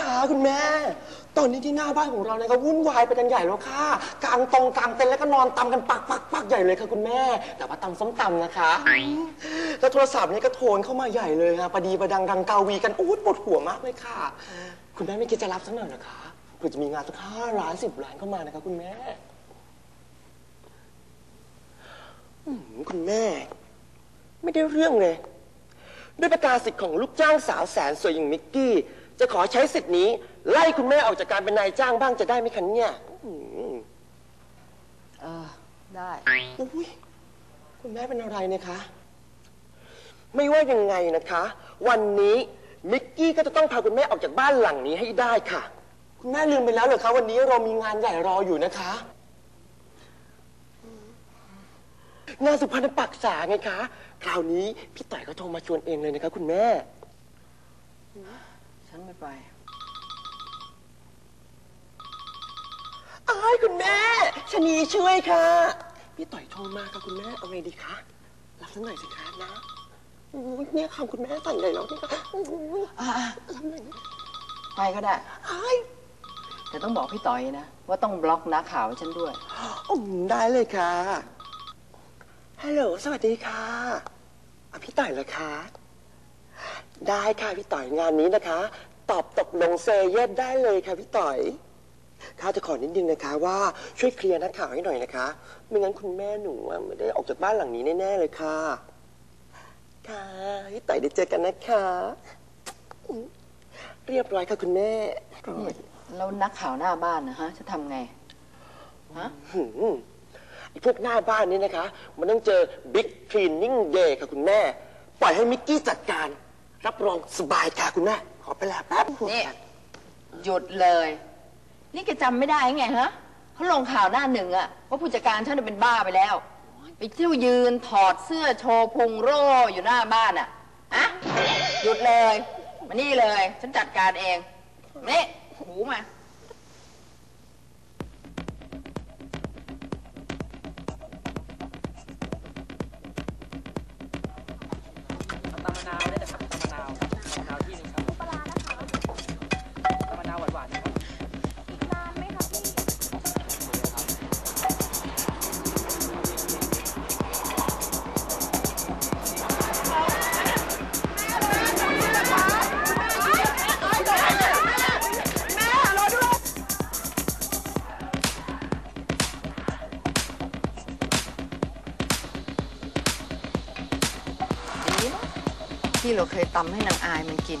คะคุณแม่ ตอนนี้ที่หน้าบ้านของเราเนี่ยก็วุ่นวายไปกันใหญ่แล้วค่ะกลางตรงกลางเต็นท์แล้วก็นอนตำกันปักปักปักใหญ่เลยค่ะคุณแม่ แต่ว่าตำส้มตำนะคะ แล้วโทรศัพท์เนี่ยก็โทรเข้ามาใหญ่เลยค่ะประดีประดังดังกาวีกันอู้ปวดหัวมากเลยค่ะ คุณแม่ไม่คิดจะรับสักหน่อยนะคะเผื่อจะมีงานสักห้าล้านสิบล้านเข้ามานะคะคุณแม่คุณแม่ ไม่ได้เรื่องเลย ด้วยประกาศสิทธิ์ของลูกจ้างสาวแสนสวยอย่างมิกกี้ จะขอใช้สิทธิ์นี้ ไล่คุณแม่ออกจากการเป็นนายจ้างบ้างจะได้ไหมคะเนี่ยอืมเออ ได้ อุ๊ยคุณแม่เป็นอะไรเนี่ยคะ ไม่ว่ายังไงนะคะ วันนี้มิกกี้ก็จะต้องพาคุณแม่ออกจากบ้านหลังนี้ให้ได้ค่ะ คุณแม่ลืมไปแล้วเหรอคะวันนี้เรามีงานใหญ่รออยู่นะคะ งานสุพรรณปักษาไงคะ คราวนี้พี่ต่อยก็โทรมาชวนเองเลยนะคะ คุณแม่ ฉันไม่ไปอ้ายคุณแม่ชะนีช่วยค่ะ พี่ต่อยโทรมาค่ะคุณแม่เอาไงดีคะรับสักหน่อยสิคะนะอุ๊ยเนี่ยค่ะคุณแม่สั่นใหญ่แล้วนี่ค่ะอุ๊ยอะรับหน่อยนะไปก็ได้อ้ายแต่ต้องบอกพี่ต่อยนะ ว่าต้องบล็อกนักข่าวให้ฉันด้วย อืมได้เลยค่ะฮัลโหลสวัสดีค่ะอะพี่ต่อยเหรอคะ ได้ค่ะพี่ต่อยงานนี้นะคะ ตอบตกลงเซเยสได้เลยค่ะพี่ต่อยข้าจะขอนิดนึงนะคะว่าช่วยเคลียร์นักข่าวให้หน่อยนะคะ ไม่งั้นคุณแม่หนูอะไม่ได้ออกจากบ้านหลังนี้แน่ๆเลยค่ะ ค่ะพี่ต่อยได้เจอกันนะคะอืมเรียบร้อยค่ะคุณแม่นี่แล้วนักข่าวหน้าบ้านนะฮะ จะทำไง ฮะ หืมไอ้พวกหน้าบ้านนี่นะคะ มันต้องเจอบิ๊กคลีนนิ่งเดย์ค่ะคุณแม่ ปล่อยให้มิกกี้จัดการ รับรองสบายค่ะคุณแม่ขอไปลาแป๊บนี่หยุดเลย นี่แกจำไม่ได้ไงฮะเขาลงข่าวหน้าหนึ่งอะว่าผู้จัดการฉันนเป็นบ้าไปแล้ว ไปเที่ยวยืนถอดเสื้อโชว์พุงโร่อยู่หน้าบ้านอะอะหยุดเลย มานี่เลย ฉันจัดการเองนี่หูมา ที่เราเคยตำให้นางอายมันกิน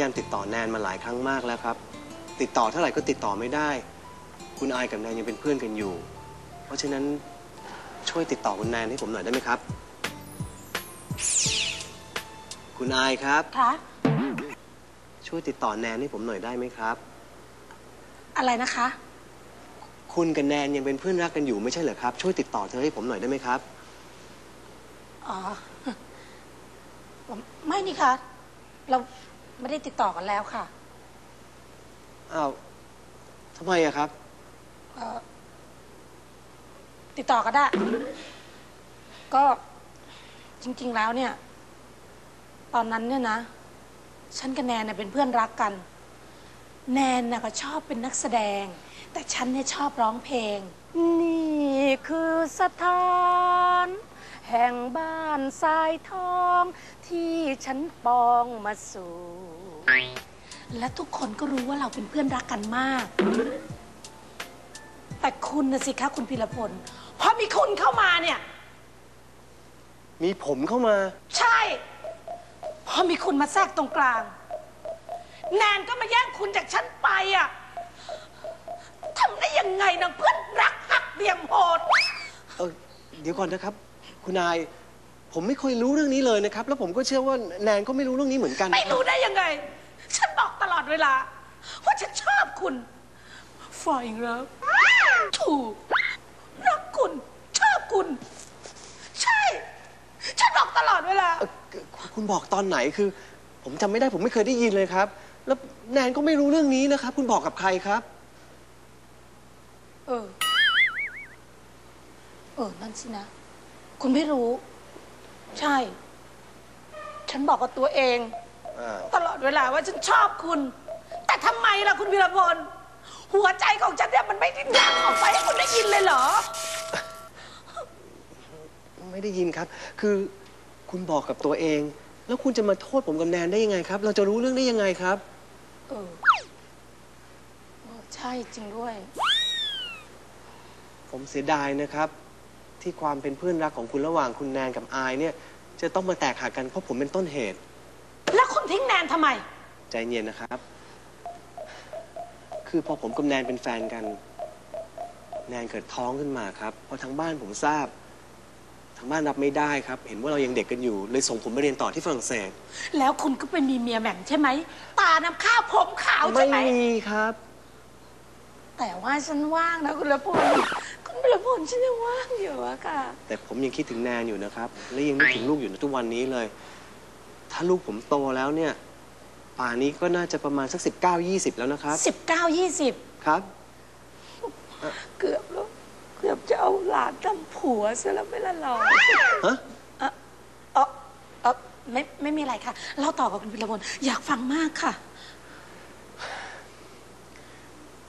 ยายามติดต่อแนนมาหลายครั้งมากแล้วครับ ติดต่อเท่าไหร่ก็ติดต่อไม่ได้ คุณอายกับแนนยังเป็นเพื่อนกันอยู่ เพราะฉะนั้นช่วยติดต่อคุณแนนให้ผมหน่อยได้ไหมครับ คุณอายครับ คะช่วยติดต่อแนนให้ผมหน่อยได้ไหมครับ อะไรนะคะ คุณกับแนนยังเป็นเพื่อนรักกันอยู่ไม่ใช่เหรอครับ ช่วยติดต่อเธอให้ผมหน่อยได้ไหมครับ อ๋อ ไม่นี่คะ เรา ไม่ได้ติดต่อกันแล้วค่ะอ้าวทำไมอะครับ เอ่อติดต่อก็ได้ ก็จริง ๆ แล้วเนี่ย ตอนนั้นเนี่ยนะ ฉันกับแนนเนี่ยเป็นเพื่อนรักกัน แนนน่ะก็ชอบเป็นนักแสดง แต่ฉันเนี่ยชอบร้องเพลง นี่คือสถาน แห่งบ้านทรายทอง ที่ฉันปองมาสู่ และทุกคนก็รู้ว่าเราเป็นเพื่อนรักกันมาก แต่คุณนะสิคะคุณพิรพลพอมีคุณเข้ามาเนี่ย มีผมเข้ามา ใช่ พอมีคุณมาแทรกตรงกลาง แนนก็มาแย่งคุณจากฉันไปอะทำได้ยังไงนางเพื่อนรักหักเบี่ยงโหด เออเดี๋ยวก่อนนะครับ คุณนาย ผมไม่เคยรู้เรื่องนี้เลยนะครับ แล้วผมก็เชื่อว่าแนนก็ไม่รู้เรื่องนี้เหมือนกันไม่รู้ได้ยังไง ฉันบอกตลอดเวลา ว่าฉันชอบคุณ falling in love ถูก รักคุณ ชอบคุณ ใช่ ฉันบอกตลอดเวลา เอ่อคุณคุณบอกตอนไหนคือ ผมจำไม่ได้ผมไม่เคยได้ยินเลยครับ แล้วแนนก็ไม่รู้เรื่องนี้นะครับ คุณบอกกับใครครับ เออ เออ นั่นสินะ คุณไม่รู้ ใช่ ฉันบอกกับตัวเองตลอดเวลาว่าฉันชอบคุณ แต่ทำไมล่ะคุณวีรพลหัวใจของฉันเนี่ยมันไม่ได้ดังออกไปให้คุณได้ยินเลยเหรอ ไม่ได้ยินครับ คือคุณบอกกับตัวเอง แล้วคุณจะมาโทษผมกับแนนได้ยังไงครับ เราจะรู้เรื่องได้ยังไงครับ เออเออใช่จริงด้วย ผมเสียดายนะครับ ที่ความเป็นเพื่อนรักของคุณระหว่างคุณแนนกับอายเนี่ย จะต้องมาแตกหักกันเพราะผมเป็นต้นเหตุ แล้วคุณทิ้งแนนทำไม ใจเย็นนะครับ คือพอผมกับแนนเป็นแฟนกัน แนนเกิดท้องขึ้นมาครับพอทางบ้านผมทราบ ทางบ้านรับไม่ได้ครับ เห็นว่าเรายังเด็กกันอยู่ เลยส่งผมไปเรียนต่อที่ฝรั่งเศส แล้วคุณก็ไปมีเมียแหม่มใช่ไหม ตาน้ำข้าวผมขาวไม่ใช่ไหม มีครับ แต่ว่าฉันว่างนะคุณละพล คุณละพลฉันยังว่างอยู่อะค่ะ แต่ผมยังคิดถึงแนนอยู่นะครับ และยังนึกถึงลูกอยู่ในทุกวันนี้เลย ถ้าลูกผมโตแล้วเนี่ย ป่านนี้ก็น่าจะประมาณสักสิบเก้ายี่สิบแล้วนะครับสิบเก้ายี่สิบครับเกือบแล้วเกือบจะเอาหลานทำผัวซะแล้วไม่ละหรอฮะเออเออเออไม่ไม่มีอะไรค่ะเล่าต่อกับคุณพิรพลอยากฟังมากค่ะ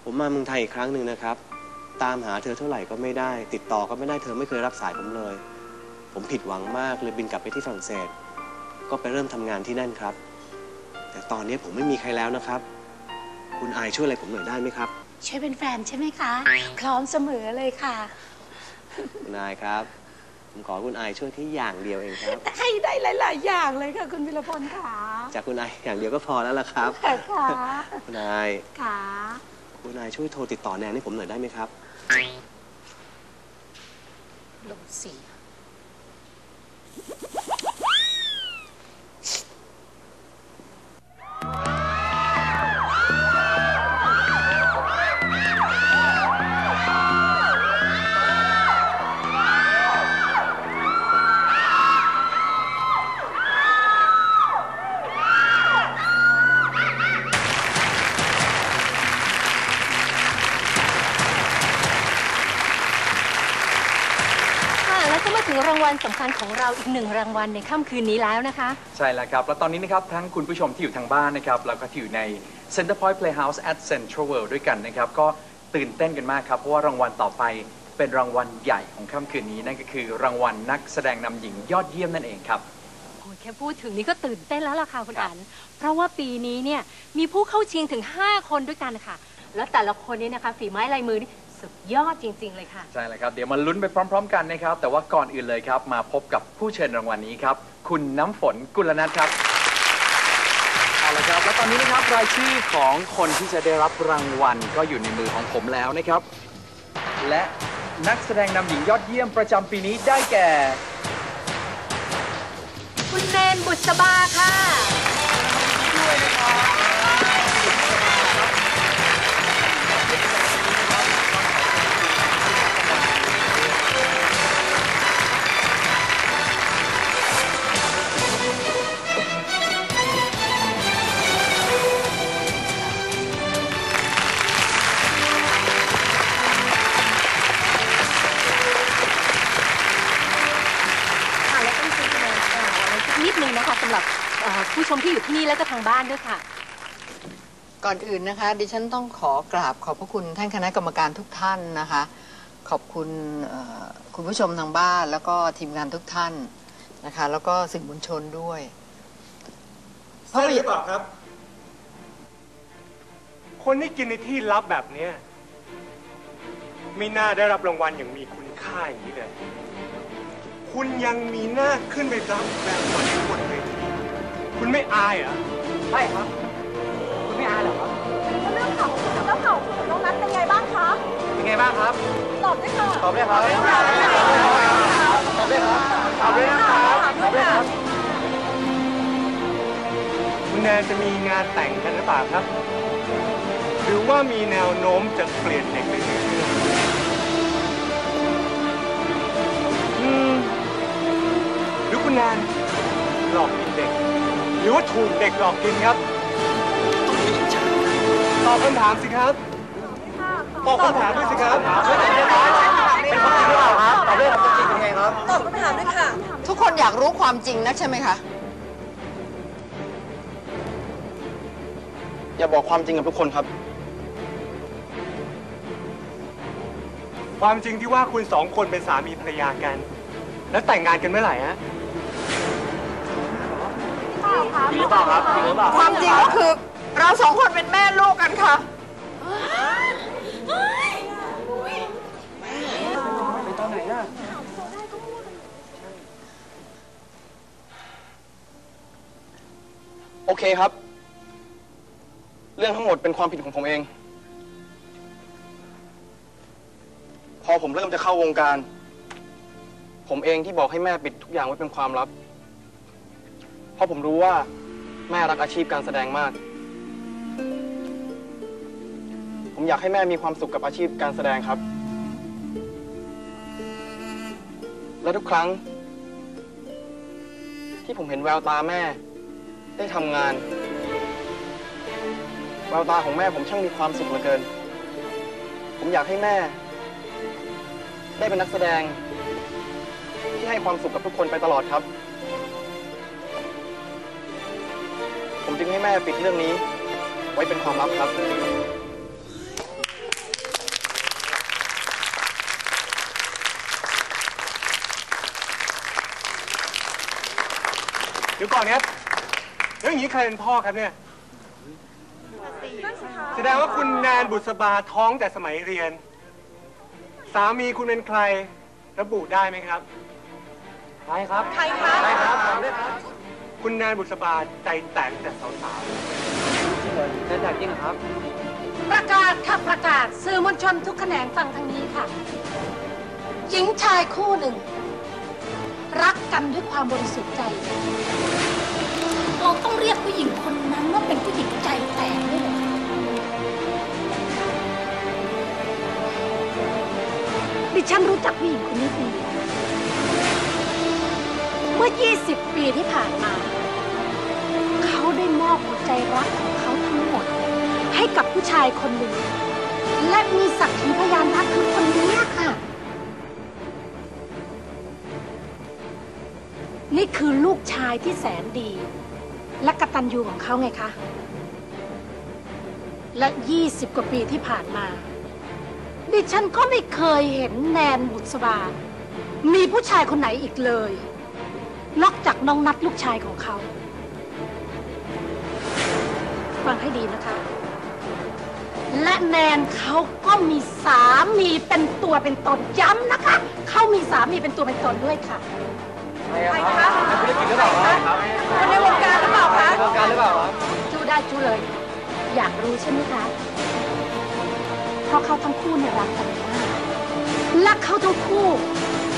ผมมาเมืองไทยอีกครั้งหนึ่งนะครับ ตามหาเธอเท่าไหร่ก็ไม่ได้ ติดต่อก็ไม่ได้เธอไม่เคยรับสายผมเลย ผมผิดหวังมากเลยบินกลับไปที่ฝรั่งเศส ก็ไปเริ่มทำงานที่นั่นครับ แต่ตอนนี้ผมไม่มีใครแล้วนะครับ คุณอายช่วยอะไรผมหน่อยได้ไหมครับ ช่วยเป็นแฟนใช่ไหมคะ พร้อมเสมอเลยค่ะ คุณอายครับ ผมขอคุณอายช่วยที่อย่างเดียวเองครับให้ได้หลาย ๆ อย่างเลยค่ะ คุณพิรพลค่ะจากคุณอายอย่างเดียวก็พอแล้วล่ะครับค่ะค่ะคุณอาย ค่ะ คุณอายช่วยโทรติดต่อแนนให้ผมหน่อยได้ไหมครับ ลง ถึงรางวัลสำคัญของเราอีกหนึ่งรางวัลในค่ำคืนนี้แล้วนะคะ ใช่แล้วครับ แล้วตอนนี้นะครับทั้งคุณผู้ชมที่อยู่ทางบ้านนะครับแล้วก็ที่อยู่ใน Center Point Playhouse at Central World ด้วยกันนะครับ ก็ตื่นเต้นกันมากครับ เพราะว่ารางวัลต่อไปเป็นรางวัลใหญ่ของค่ำคืนนี้ นั่นก็คือรางวัลนักแสดงนำหญิงยอดเยี่ยมนั่นเองครับ โอ้ยแค่พูดถึงนี่ก็ตื่นเต้นแล้วล่ะค่ะคุณอันเพราะว่าปีนี้เนี่ยมีผู้เข้าชิงถึง 5 คนด้วยกันค่ะ แล้วแต่ละคนนี้นะคะฝีไม้ลายมือนี่ สุดยอดจริง ๆ เลยค่ะ ใช่แล้วครับ เดี๋ยวมาลุ้นไปพร้อม ๆ กันนะครับ แต่ว่าก่อนอื่นเลยครับ มาพบกับผู้เชิญรางวัลนี้ครับ คุณน้ำฝนกุลนัทครับ เอาละครับ แล้วตอนนี้นะครับรายชื่อของคนที่จะได้รับรางวัลก็อยู่ในมือของผมแล้วนะครับ และนักแสดงนำหญิงยอดเยี่ยมประจำปีนี้ได้แก่ คุณเนนบุษบาค่ะค่ะางบ้านด้วยค่ะ ก่อนอื่นนะคะ ดิฉันต้องขอกราบขอบพระคุณท่านคณะกรรมการทุกท่านนะคะ ขอบคุณเอ่อคุณผู้ชมทางบ้าน แล้วก็ทีมงานทุกท่านนะคะ แล้วก็สื่อมวลชนด้วยใช่หรือเปล่าครับ คนที่กินในที่ลับแบบเนี้ยไม่น่าได้รับรางวัลอย่างมีคุณค่าอย่างนี้เลย คุณยังมีหน้าขึ้นไปรับแบบวันนี้บนเวทีคุณไม่อายเหรอ ใช่ครับ คุณไม่อายเหรอครับ เรื่องข่าวของคุณกับเข่าวของน้องนัทเป็นไงบ้างคะ เป็นไงบ้างครับ ตอบได้วยค่ะตอบได้ครับ ตอบได้ครับ ตอบได้ครับตอบได้ครับคุณแนนจะมีงานแต่งกันหรือเปล่าครับ หรือว่ามีแนวโน้มจะเปลี่ยนเด็กไปเรื่อยๆหรือคุณแนนหลอกกินเด็ก หรือว่าถูกเด็กหลอกกินครับตอบคำถามสิครับตอบคำถามด้วยสิครับเป็นความจริงหรือเปล่าครับตอบด้วยความจริงยังไงครับตอบคำถามด้วยค่ะ ทุกคนอยากรู้ความจริงนักใช่ไหมคะ อย่าบอกความจริงกับทุกคนครับ ความจริงที่ว่าคุณสองคนเป็นสามีภรรยากัน แล้วแต่งงานกันเมื่อไหร่ฮะ จริงหรือเปล่าครับจริงหรือเปล่าความจริงก็คือ เราสองคนเป็นแม่ลูกกันค่ะโอเคครับ เรื่องทั้งหมดเป็นความผิดของผมเอง พอผมเริ่มจะเข้าวงการ ผมเองที่บอกให้แม่ปิดทุกอย่างไว้เป็นความลับ เพราะผมรู้ว่า แม่รักอาชีพการแสดงมาก ผมอยากให้แม่มีความสุขกับอาชีพการแสดงครับ และทุกครั้ง ที่ผมเห็นแววตาแม่ ได้ทำงาน แววตาของแม่ผมช่างมีความสุขเหลือเกิน ผมอยากให้แม่ ได้เป็นนักแสดง ที่ให้ความสุขกับทุกคนไปตลอดครับ ผมจึงให้แม่ปิดเรื่องนี้ ไว้เป็นความลับครับ เดี๋ยวก่อนครับแล้วอย่างนี้ใครเป็นพ่อครับเนี่ย แสดงว่าคุณแนนบุษบาท้องแต่สมัยเรียน สามีคุณเป็นใคร ระบุได้ไหมครับ ใครครับ ใครคะใครครับถามด้วย ครับคุณแนนบุษบาใจแตกแต่สาวๆจริงเหรอใจแตกจริงเหรอครับ ประกาศค่ะประกาศสื่อมวลชนทุกแขนงฟังทางนี้ค่ะ หญิงชายคู่หนึ่ง รักกันด้วยความบริสุทธิ์ใจ เราต้องเรียกผู้หญิงคนนั้นว่าเป็นผู้หญิงใจแตกด้วยเหรอดิฉันรู้จักผู้หญิงคนนี้ดีเมื่อ 20 ปีที่ผ่านมาเขาได้มอบหัว ใจรักของเขาทั้งหมด ให้กับผู้ชายคนหนึ่ง และมีสักขีพยานรักคือคนนี้ค่ะ นี่คือลูกชายที่แสนดี และกะตัญญูของเขาไงคะ และ 20 กว่าปีที่ผ่านมา ดิฉันก็ไม่เคยเห็นแนนบุษบา มีผู้ชายคนไหนอีกเลย นอกจากน้องนัดลูกชายของเขา ฟังให้ดีนะคะ และแนนเขาก็มีสามีเป็นตัวเป็นตนย้ำนะคะ เขามีสามีเป็นตัวเป็นตนด้วยค่ะ ใครคะนักธุรกิจหรือเปล่าครับคนในวงการหรือเปล่าคะในวงการหรือเปล่าครับจู้ได้จู้เลย อยากรู้ใช่ไหมคะ เพราะเขาทั้งคู่เนี่ยรักกันมากและเขาทั้งคู่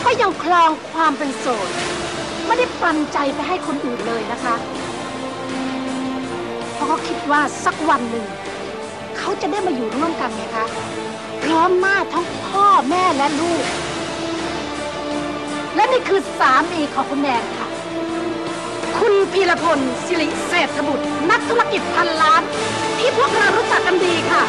ก็ยังคลองความเป็นโสด ไม่ได้ปันใจไปให้คนอื่นเลยนะคะ เพราะเขาคิดว่าสักวันหนึ่ง เขาจะได้มาอยู่ร่วมกันไงคะ พร้อมหน้าทั้งพ่อแม่และลูก และนี่คือสามีของคุณแนนค่ะ คุณพีรพลสิริเศรษฐบุตร นักธุรกิจพันล้าน ที่พวกเรารู้จักกันดีค่ะ